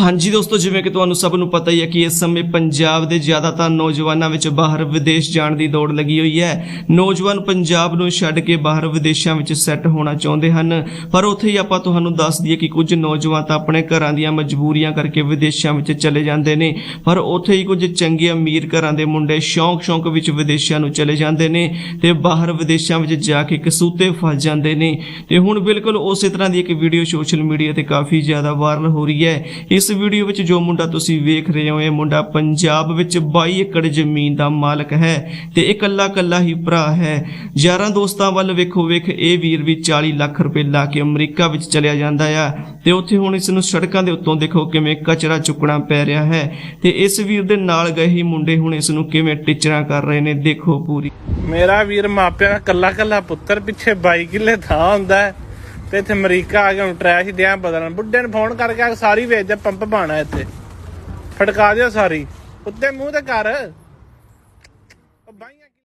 ਹਾਂਜੀ ਦੋਸਤੋ, ਜਿਵੇਂ ਕਿ ਤੁਹਾਨੂੰ ਸਭ ਨੂੰ ਪਤਾ ਹੀ ਹੈ ਕਿ ਇਸ ਸਮੇਂ ਪੰਜਾਬ ਦੇ ਜ਼ਿਆਦਾਤਰ ਨੌਜਵਾਨਾਂ ਵਿੱਚ ਬਾਹਰ ਵਿਦੇਸ਼ ਜਾਣ ਦੀ ਦੌੜ ਲੱਗੀ ਹੋਈ ਹੈ। ਨੌਜਵਾਨ ਪੰਜਾਬ ਨੂੰ ਛੱਡ ਕੇ ਬਾਹਰ ਵਿਦੇਸ਼ਾਂ ਵਿੱਚ ਸੈੱਟ ਹੋਣਾ ਚਾਹੁੰਦੇ ਹਨ। ਪਰ ਉੱਥੇ ਹੀ ਆਪਾਂ ਤੁਹਾਨੂੰ ਦੱਸ ਦਈਏ ਕਿ ਕੁਝ ਨੌਜਵਾਨ ਤਾਂ ਆਪਣੇ ਘਰਾਂ ਦੀਆਂ ਮਜਬੂਰੀਆਂ ਕਰਕੇ ਵਿਦੇਸ਼ਾਂ ਵਿੱਚ ਚਲੇ ਜਾਂਦੇ ਨੇ। ਪਰ ਉੱਥੇ ਹੀ ਕੁਝ ਚੰਗੇ ਅਮੀਰ ਘਰਾਂ ਦੇ ਮੁੰਡੇ ਸ਼ੌਂਕ-ਸ਼ੌਂਕ ਵਿੱਚ ਵਿਦੇਸ਼ਾਂ ਨੂੰ ਚਲੇ ਜਾਂਦੇ ਨੇ ਤੇ ਬਾਹਰ ਵਿਦੇਸ਼ਾਂ ਵਿੱਚ ਜਾ ਕੇ ਕਸੂਤੇ ਫਸ ਜਾਂਦੇ ਨੇ। ਤੇ ਹੁਣ ਬਿਲਕੁਲ ਉਸੇ ਤਰ੍ਹਾਂ ਦੀ ਇੱਕ ਵੀਡੀਓ ਸੋਸ਼ਲ ਮੀਡੀਆ ਤੇ ਕਾਫੀ ਜ਼ਿਆਦਾ ਵਾਇਰਲ ਹੋ ਰਹੀ ਹੈ। ਇਸ ਵੀਡੀਓ ਵਿੱਚ ਜੋ ਮੁੰਡਾ ਤੁਸੀਂ ਵੇਖ ਰਹੇ ਹੋ, ਇਹ ਮੁੰਡਾ ਪੰਜਾਬ ਵਿੱਚ 22 ਏਕੜ ਜ਼ਮੀਨ ਦਾ ਮਾਲਕ ਹੈ ਤੇ ਇਕੱਲਾ ਇਕੱਲਾ ਹੀ ਭਰਾ ਹੈ। ਯਾਰਾਂ ਦੋਸਤਾਂ ਵੱਲ ਵੇਖੋ ਵੇਖ, ਇਹ ਵੀਰ ਵੀ 40 ਲੱਖ ਰੁਪਏ ਲਾ ਕੇ ਅਮਰੀਕਾ ਵਿੱਚ ਚਲਿਆ ਜਾਂਦਾ ਆ ਤੇ ਉੱਥੇ ਹੁਣ ਇਸ ਨੂੰ ਸੜਕਾਂ ਦੇ ਉੱਤੋਂ ਦੇਖੋ ਕਿਵੇਂ ਕਚਰਾ ਚੁੱਕਣਾ ਪੈ ਰਿਹਾ ਹੈ ਤੇ ਇਸ ਵੀਰ ਦੇ ਨਾਲ ਗਏ ਹੀ ਮੁੰਡੇ ਹੁਣ ਇਸ ਨੂੰ ਕਿਵੇਂ ਟਿਚਰਾਂ ਕਰ ਰਹੇ ਨੇ, ਦੇਖੋ ਪੂਰੀ। ਮੇਰਾ ਵੀਰ ਮਾਪਿਆਂ ਦਾ ਕੱਲਾ ਕੱਲਾ ਪੁੱਤਰ ਪਿੱਛੇ 22 ਕਿੱਲੇ ਥਾਂ ਹੁੰਦਾ ਹੈ। ਤੇ ਇੱਥੇ ਅਮਰੀਕਾ ਆ ਕੇ ਹੁਣ ਟਰੈਸ਼ ਹੀ ਦਿਆਂ ਬਦਲਣ। ਬੁੱਢੇ ਨੂੰ ਫੋਨ ਕਰਕੇ ਸਾਰੀ ਵੇਚ ਦੇ, ਪੰਪ ਪਾਣਾ ਇੱਥੇ। ਫਟਕਾ ਦਿਓ ਸਾਰੀ। ਉੱਤੇ ਮੂੰਹ ਤੇ ਕਰ।